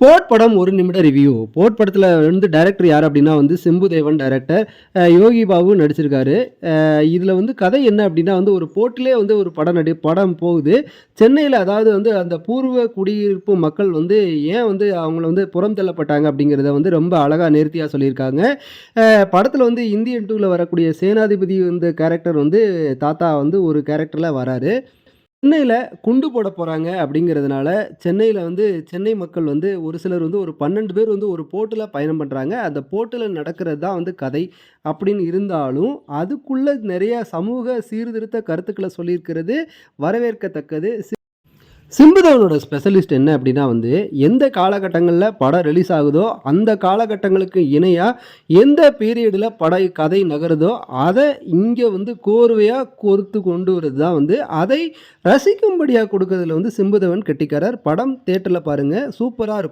Boat படம் ஒரு நிமிட ரிவ்யூ போட் படத்தில் வந்து டைரக்டர் யார் அப்படின்னா வந்து சிம்புதேவன் டைரக்டர் யோகி பாபு நடிச்சிருக்காரு. இதில் வந்து கதை என்ன அப்படின்னா வந்து ஒரு போட்டிலே வந்து ஒரு படம் நடி படம் போகுது. சென்னையில் அதாவது வந்து அந்த பூர்வ குடியிருப்பு மக்கள் வந்து ஏன் வந்து அவங்கள வந்து புறம் தள்ளப்பட்டாங்க அப்படிங்கிறத வந்து ரொம்ப அழகாக நேர்த்தியாக சொல்லியிருக்காங்க. படத்தில் வந்து இந்தியன் டூவில் வரக்கூடிய சேனாதிபதி வந்து கேரக்டர் வந்து தாத்தா வந்து ஒரு கேரக்டரில் வராரு. சென்னையில் குண்டு போட போகிறாங்க அப்படிங்கிறதுனால சென்னையில் வந்து சென்னை மக்கள் வந்து ஒரு சிலர் வந்து ஒரு பன்னெண்டு பேர் வந்து ஒரு போட்டில் பயணம் பண்ணுறாங்க அந்த போட்டில் நடக்கிறது தான் வந்து கதை அப்படின்னு இருந்தாலும் அதுக்குள்ளே நிறைய சமூக சீர்திருத்த கருத்துக்களை சொல்லியிருக்கிறது வரவேற்கத்தக்கது. சிம்புதவனோட ஸ்பெஷலிஸ்ட் என்ன அப்படின்னா வந்து எந்த காலகட்டங்களில் படம் ரிலீஸ் ஆகுதோ அந்த காலகட்டங்களுக்கு இணையாக எந்த பீரியடில் பட கதை நகருதோ அதை இங்கே வந்து கோர்வையாக கோர்த்து கொண்டு வரது தான் வந்து அதை ரசிக்கும்படியாக கொடுக்கறதுல வந்து சிம்புதவன் கெட்டிக்காரர். படம் தேட்டரில் பாருங்கள் சூப்பராக இருக்கும்.